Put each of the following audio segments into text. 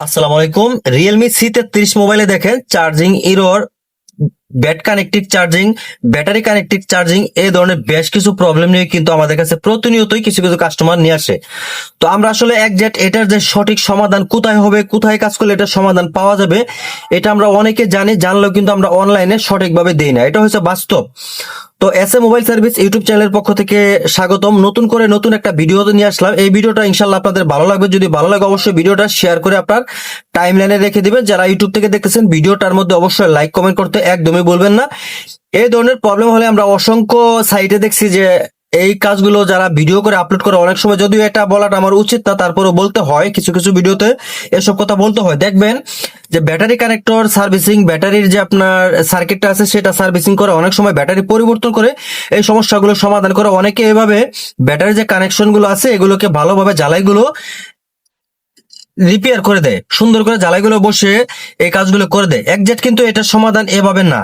আসসালামু আলাইকুম Realme C তেত্রিশ মোবাইলে দেখেন charging error bat connective charging battery connective charging এই ধরনের বেশ কিছু প্রবলেম নিয়ে কিন্তু আমাদের কাছে প্রতিনিয়তই কিছু কিছু কাস্টমার নিয়ে আসে। তো আমরা আসলে একজ্যাক্ট এটার যে সঠিক সমাধান কোথায় হবে, কোথায় কাজ করলে এটার সমাধান পাওয়া যাবে, এটা আমরা অনেকে জানি, জানলেও কিন্তু আমরা অনলাইনে সঠিকভাবে দিই না। এটা হচ্ছে বাস্তব। তো S A mobile service YouTube চ্যানেলের পক্ষ থেকে স্বাগতম। নতুন করে নতুন একটা ভিডিও নিয়ে আসলাম। এই ভিডিওটা ইনশাল্লাহ আপনাদের ভালো লাগবে। যদি ভালো লাগে অবশ্যই ভিডিওটা শেয়ার করে আপনার টাইম লাইনে রেখে দিবেন। যারা ইউটিউব থেকে দেখতেছেন, ভিডিওটার মধ্যে অবশ্যই লাইক কমেন্ট করতে একদমই বলবেন না। এই ধরনের প্রবলেম হলে আমরা অসংখ্য সাইটে দেখছি যে এই কাজগুলো যারা ভিডিও করে আপলোড করে, অনেক সময় যদিও এটা বলাটা আমার উচিত না, তারপরেও বলতে হয়, কিছু কিছু ভিডিওতে এসব কথা বলতে হয়। দেখবেন যে ব্যাটারি কানেক্টর, সার্ভিসিং, ব্যাটারির যে আপনার সার্কিটটা আছে সেটা সার্ভিসিং করে অনেক সময় ব্যাটারি পরিবর্তন করে এই সমস্যাগুলো সমাধান করে। অনেকে এভাবে ব্যাটারি যে কানেকশনগুলো আছে এগুলোকে ভালোভাবে জ্বালাইগুলো রিপেয়ার করে দেয়। সুন্দর করে জ্বালাইগুলো বসে এই কাজগুলো করে দেয়। একজ্যাক্ট কিন্তু এটার সমাধান এভাবে না।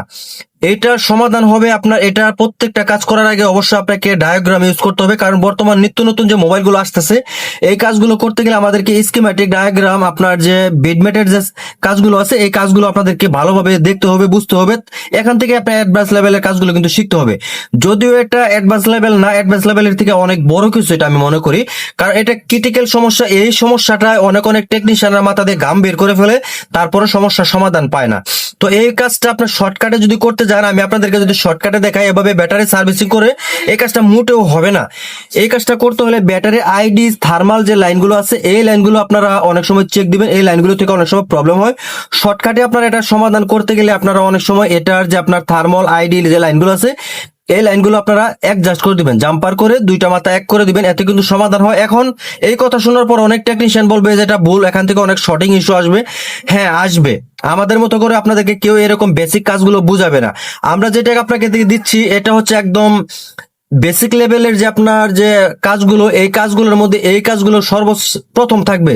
এটার সমাধান হবে আপনার, এটা প্রত্যেকটা কাজ করার আগে অবশ্যই আপনাকে ডায়াগ্রাম ইউজ করতে হবে, কারণ বর্তমান নিত্য নতুন যে মোবাইলগুলো আসতেছে, এই কাজগুলো করতে গেলে আমাদেরকে স্কিম্যাটিক ডায়াগ্রাম আপনার যে বিডমেটের যে কাজগুলো আছে, এই কাজগুলো আপনাদেরকে ভালোভাবে দেখতে হবে, বুঝতে হবে। এখান থেকে আপনার অ্যাডভান্স লেভেলের কাজগুলো কিন্তু শিখতে হবে। যদিও এটা অ্যাডভান্স লেভেল না অ্যাডভান্স লেভেলের থেকে অনেক বড় কিছু, এটা আমি মনে করি। কারণ এটা ক্রিটিক্যাল সমস্যা, এই সমস্যাটা অনেক অনেক টেকনিশিয়ানরা মাথা দিয়ে গাম বের করে ফেলে তারপরে সমস্যার সমাধান পায় না। তো এই কাজটা আপনার শর্টকাটে যদি করতে যান, আমি আপনাদেরকে যদি শর্টকাটে দেখাই, এভাবে ব্যাটারি সার্ভিসিং করে, এই কাজটা মোটেও হবে না। এই কাজটা করতে হলে ব্যাটারি আইডি থার্মাল যে লাইনগুলো আছে, এই লাইনগুলো আপনারা অনেক সময় চেক দিবেন। এই লাইনগুলো থেকে অনেক সময় প্রবলেম হয়। শর্টকাটে আপনারা এটার সমাধান করতে গেলে আপনারা অনেক সময় এটার যে আপনার থার্মাল আইডি যে লাইনগুলো আছে এই লাইনগুলো আপনারা অ্যাডজাস্ট করে দিবেন। জাম্পার করে দুইটা মাথা এক করে দিবেন, এতে কিন্তু সমাধান হয়। এখন এই কথা শোনার পর অনেক টেকনিশিয়ান বলবে যে এটা ভুল, এখান থেকে অনেক শর্টিং ইস্যু আসবে। হ্যাঁ আসবে। আমাদের মতো করে আপনাদেরকে কেউ এরকম বেসিক কাজগুলো বুঝাবে না। আমরা যেটা আপনাকে দিচ্ছি, এটা হচ্ছে একদম বেসিক লেভেলের যে আপনার যে কাজগুলো, এই কাজগুলোর মধ্যে এই কাজগুলো সর্বপ্রথম থাকবে।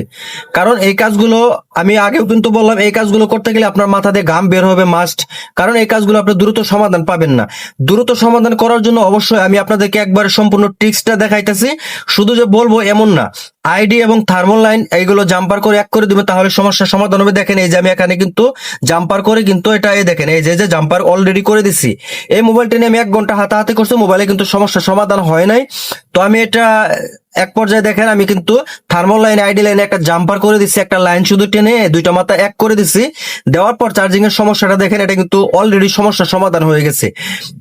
কারণ এই কাজগুলো, আমি আগেও কিন্তু বললাম, এই কাজগুলো করতে গেলে আপনার মাথা দিয়ে ঘাম বের হবে মাস্ট কারণ এই কাজগুলো আপনি দ্রুত সমাধান পাবেন না। দ্রুত সমাধান করার জন্য অবশ্যই আমি আপনাদেরকে একবার সম্পূর্ণ ট্রিক্সটা দেখাইতেছি। শুধু যে বলব এমন না। আইডি এবং থার্মাল লাইন এইগুলো জাম্পার করে এক করে দিবে, তাহলে সমস্যার সমাধান হবে। দেখেন, এই যে আমি এখানে কিন্তু জাম্পার করে কিন্তু এটা এই দেখেন, এই যে যে জাম্পার অলরেডি করে দিছি। এই মোবাইলটা নিয়ে আমি এক ঘণ্টা হাতাহাতি করছি, মোবাইলে কিন্তু সমস্যার সমাধান হয় নাই। তো আমি এটা এক পর্যায়ে দেখেন, আমি কিন্তু থার্মাল লাইন আইডি লাইনে একটা জাম্পার করে দিচ্ছি একটা লাইন শুধু টেনে দুইটা মাথা এক করে দিচ্ছি দেওয়ার পর চার্জিং এর সমস্যাটা দেখেন, এটা কিন্তু অলরেডি সমস্যার সমাধান হয়ে গেছে।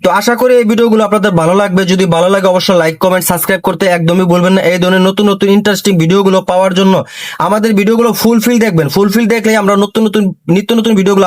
তো আশা করি এই ভিডিওগুলো আপনাদের ভালো লাগবে। যদি ভালো লাগে অবশ্যই লাইক কমেন্ট সাবস্ক্রাইব করতে একদমই বলবেন না। এই ধরনের নতুন নতুন ইন্টারেস্টিং ভিডিওগুলো পাওয়ার জন্য আমাদের ভিডিওগুলো ফুলফিল দেখবেন। ফুলফিল দেখলে আমরা নতুন নতুন, নিত্য নতুন ভিডিওগুলো